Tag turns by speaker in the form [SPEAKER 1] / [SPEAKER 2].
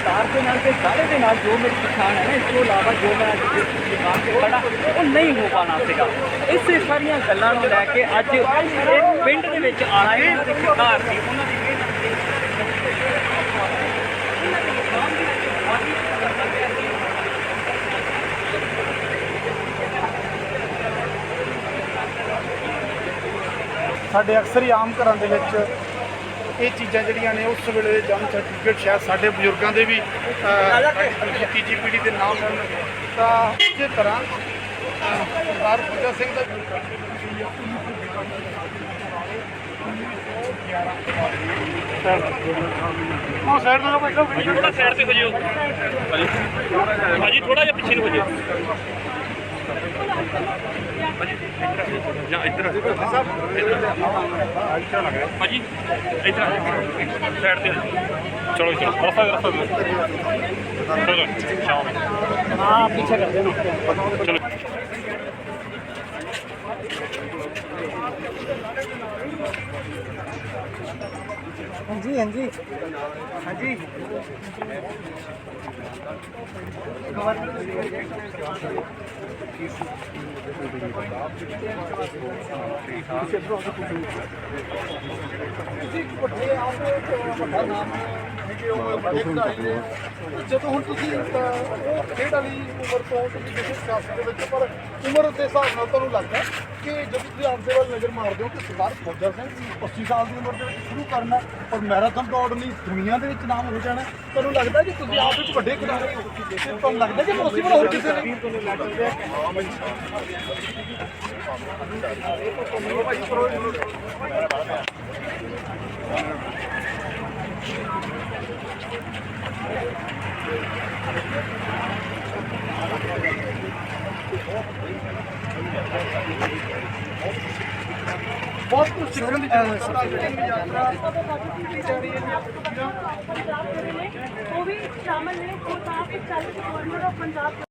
[SPEAKER 1] ਕਾਰ ਦੇ ਨਾਲ ਤੇ ਗਾਲੇ ਦੇ ਨਾਲ ਜੋ ਮੇਰੀ ਪਛਾਣ ਹੈ ਇਸ ਤੋਂ ਇਲਾਵਾ ਜੋ ਮੈਂ ਦੁਕਾਨ ਤੇ ਖੜਾ ਉਹ ਨਹੀਂ ਹੋ ਪਾਣਾ ਸੀਗਾ ਇਸੇ ਸਾਰੀਆਂ ਗੱਲਾਂ ਨੂੰ ਲੈ ਕੇ ਅੱਜ ਇੱਕ ਪਿੰਡ ਦੇ ਵਿੱਚ ਆਣਾ ਹੈ ਸਰਕਾਰ ਦੀ ਉਹਨਾਂ ਦੀ
[SPEAKER 2] ਸਾਡੇ ਅਕਸਰ ਹੀ ਆਮ ਘਰਾਂ ਦੇ ਵਿੱਚ ਇਹ ਚੀਜ਼ਾਂ ਜਿਹੜੀਆਂ ਨੇ ਉਸ ਵੇਲੇ ਦੇ ਜਨਮ ਸਰਟੀਫਿਕੇਟ ਸ਼ਾਇਦ ਸਾਡੇ ਬਜ਼ੁਰਗਾਂ ਦੇ ਵੀ ਤੀਜੀ ਪੀੜ੍ਹੀ ਦੇ ਨਾਮ ਹਨ ਤਾਂ ਇਸੇ ਤਰ੍ਹਾਂ ਸਰਦਾਰ ਫੁੱਜਾ ਸਿੰਘ ਦਾ ਹਾਂ ਸਾਈਡ ਤੋਂ ਬੈਠੋ
[SPEAKER 3] ਥੋੜਾ ਸਾਈਡ ਤੇ ਹੋ ਜਿਓ ਭਾਜੀ ਥੋੜਾ ਜਿਹਾ ਪਿੱਛੇ ਨੂੰ ਹੋ ਜਿਓ ਜਾਂ ਇੱਧਰ ਭਾਜੀ ਇੱਧਰ ਸਾਈਡ ਤੇ ਚਲੋ ਚਲੋ। ਰਸਾ ਰਸਾ ਚਲੋ ਸ਼ਾਮ
[SPEAKER 1] ਹਾਂ ਪਿੱਛੇ ਕਰ ਦੇਣਾ।
[SPEAKER 3] ਚਲੋ।
[SPEAKER 1] ਹਾਂਜੀ ਹਾਂਜੀ। ਹਾਂਜੀ।
[SPEAKER 2] ਜਦੋਂ ਹੁਣ ਤੁਸੀਂ ਉਹ ਖੇਡ ਵਾਲੀ ਉਮਰ ਤੋਂ ਤੁਸੀਂ ਕਿਸੇ ਦੇ ਵਿੱਚ ਪਰ ਉਮਰ ਦੇ ਹਿਸਾਬ ਨਾਲ ਤੁਹਾਨੂੰ ਲੱਗਦਾ ਕਿ ਜਦੋਂ ਤੁਸੀਂ ਆਪਦੇ ਵੱਲ ਨਜ਼ਰ ਮਾਰਦੇ ਹੋ ਕਿ ਸਰਦਾਰ ਫੌਜਾ ਸਿੰਘ 80 ਸਾਲ ਦੀ ਉਮਰ ਦੇ ਵਿੱਚ ਸ਼ੁਰੂ ਕਰਨਾ ਮੈਰਾਥਨ ਦੌੜ ਲਈ ਦੁਨੀਆ ਦੇ ਵਿੱਚ ਨਾਮ ਹੋ ਜਾਣਾ। ਤੁਹਾਨੂੰ ਲੱਗਦਾ ਕਿ ਤੁਸੀਂ ਆਪ ਵਿੱਚ ਵੱਡੇ ਖਿਡਾਰੀ ਹੋ? ਤੁਹਾਨੂੰ ਲੱਗਦਾ ਕਿ ਪੋਸੀਬਲ ਹੋਰ ਕਿਸੇ ਨੇ? ਬਹੁਤ ਕੁਝ ਸਿੱਖਣ ਦੀ ਯਾਤਰਾ
[SPEAKER 4] ਉਹ ਵੀ ਸ਼ਾਮਲ ਨੇ। ਖੁਦ ਆਪ ਇੱਕ ਚਾਲੀਸ ਗਵਰਨਰ ਆਫ ਪੰਜਾਬ